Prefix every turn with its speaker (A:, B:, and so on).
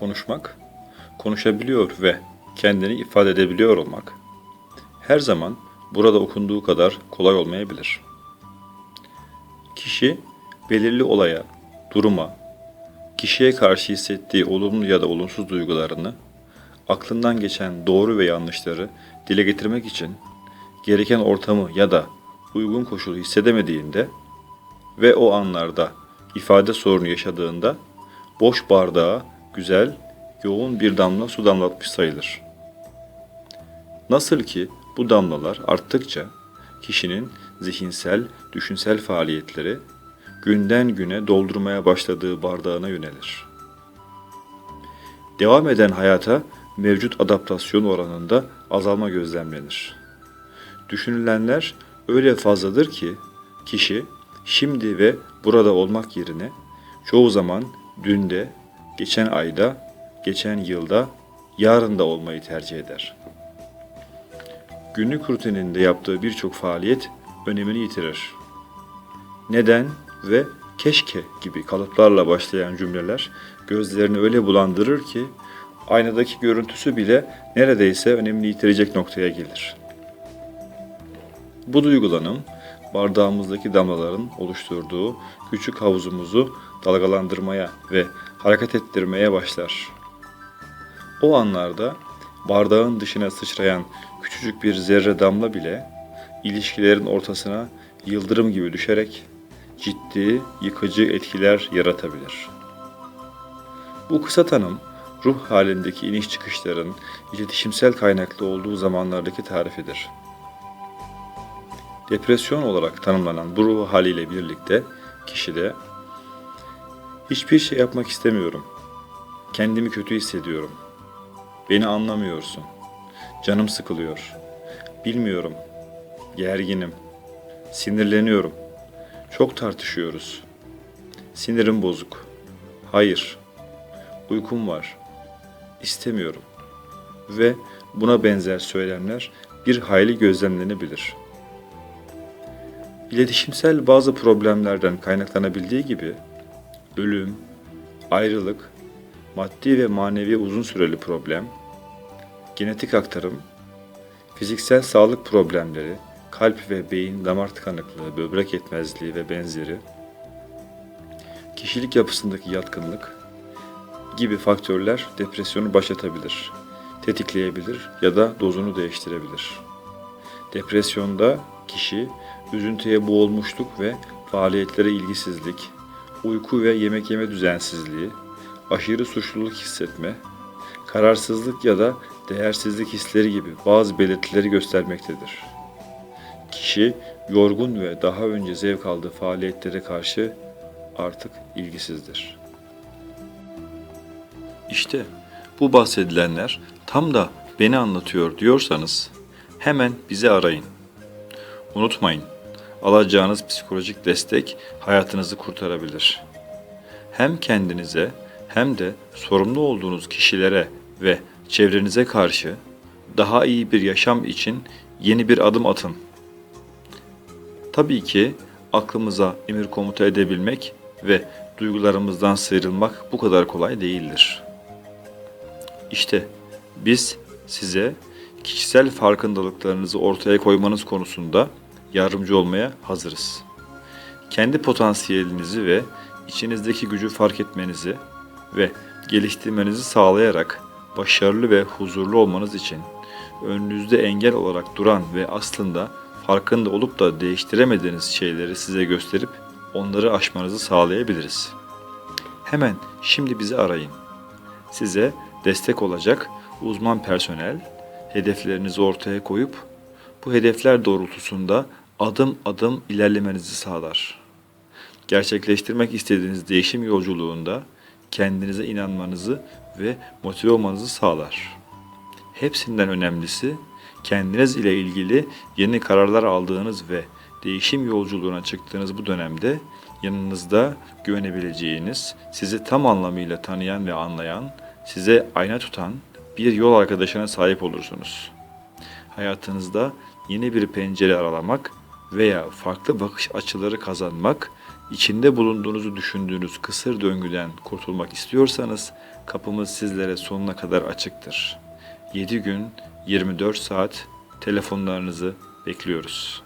A: konuşmak, konuşabiliyor ve kendini ifade edebiliyor olmak her zaman burada okunduğu kadar kolay olmayabilir. Kişi belirli olaya, duruma, kişiye karşı hissettiği olumlu ya da olumsuz duygularını, aklından geçen doğru ve yanlışları dile getirmek için gereken ortamı ya da uygun koşulu hissedemediğinde ve o anlarda ifade sorunu yaşadığında boş bardağa güzel, yoğun bir damla su damlatmış sayılır. Nasıl ki bu damlalar arttıkça kişinin zihinsel, düşünsel faaliyetleri günden güne doldurmaya başladığı bardağına yönelir. Devam eden hayata mevcut adaptasyon oranında azalma gözlemlenir. Düşünülenler öyle fazladır ki kişi şimdi ve burada olmak yerine çoğu zaman dünde, geçen ayda, geçen yılda, yarında olmayı tercih eder. Günlük rutininde yaptığı birçok faaliyet önemini yitirir. Neden ve keşke gibi kalıplarla başlayan cümleler gözlerini öyle bulandırır ki aynadaki görüntüsü bile neredeyse önemini yitirecek noktaya gelir. Bu duygulanım bardağımızdaki damlaların oluşturduğu küçük havuzumuzu dalgalandırmaya ve hareket ettirmeye başlar. O anlarda bardağın dışına sıçrayan küçücük bir zerre damla bile ilişkilerin ortasına yıldırım gibi düşerek ciddi, yıkıcı etkiler yaratabilir. Bu kısa tanım ruh halindeki iniş çıkışların iletişimsel kaynaklı olduğu zamanlardaki tarifidir. Depresyon olarak tanımlanan bu ruh haliyle birlikte kişide hiçbir şey yapmak istemiyorum. Kendimi kötü hissediyorum. Beni anlamıyorsun. Canım sıkılıyor. Bilmiyorum. Gerginim. Sinirleniyorum. Çok tartışıyoruz. Sinirim bozuk. Hayır. Uykum var. İstemiyorum. Ve buna benzer söylemler bir hayli gözlemlenebilir. İletişimsel bazı problemlerden kaynaklanabildiği gibi ölüm, ayrılık, maddi ve manevi uzun süreli problem, genetik aktarım, fiziksel sağlık problemleri, kalp ve beyin damar tıkanıklığı, böbrek yetmezliği ve benzeri, kişilik yapısındaki yatkınlık gibi faktörler depresyonu başlatabilir, tetikleyebilir ya da dozunu değiştirebilir. Depresyonda kişi üzüntüye boğulmuşluk ve faaliyetlere ilgisizlik, uyku ve yemek yeme düzensizliği, aşırı suçluluk hissetme, kararsızlık ya da değersizlik hisleri gibi bazı belirtileri göstermektedir. Kişi yorgun ve daha önce zevk aldığı faaliyetlere karşı artık ilgisizdir. İşte bu bahsedilenler tam da beni anlatıyor diyorsanız hemen bizi arayın. Unutmayın, alacağınız psikolojik destek hayatınızı kurtarabilir. Hem kendinize hem de sorumlu olduğunuz kişilere ve çevrenize karşı daha iyi bir yaşam için yeni bir adım atın. Tabii ki aklımıza emir komuta edebilmek ve duygularımızdan sıyrılmak bu kadar kolay değildir. İşte biz size kişisel farkındalıklarınızı ortaya koymanız konusunda yardımcı olmaya hazırız. Kendi potansiyelinizi ve içinizdeki gücü fark etmenizi ve geliştirmenizi sağlayarak başarılı ve huzurlu olmanız için önünüzde engel olarak duran ve aslında farkında olup da değiştiremediğiniz şeyleri size gösterip onları aşmanızı sağlayabiliriz. Hemen şimdi bizi arayın. Size destek olacak uzman personel hedeflerinizi ortaya koyup bu hedefler doğrultusunda adım adım ilerlemenizi sağlar. Gerçekleştirmek istediğiniz değişim yolculuğunda kendinize inanmanızı ve motive olmanızı sağlar. Hepsinden önemlisi kendiniz ile ilgili yeni kararlar aldığınız ve değişim yolculuğuna çıktığınız bu dönemde yanınızda güvenebileceğiniz, sizi tam anlamıyla tanıyan ve anlayan, size ayna tutan bir yol arkadaşına sahip olursunuz. Hayatınızda yeni bir pencere aralamak veya farklı bakış açıları kazanmak içinde bulunduğunuzu düşündüğünüz kısır döngüden kurtulmak istiyorsanız kapımız sizlere sonuna kadar açıktır. 7 gün 24 saat telefonlarınızı bekliyoruz.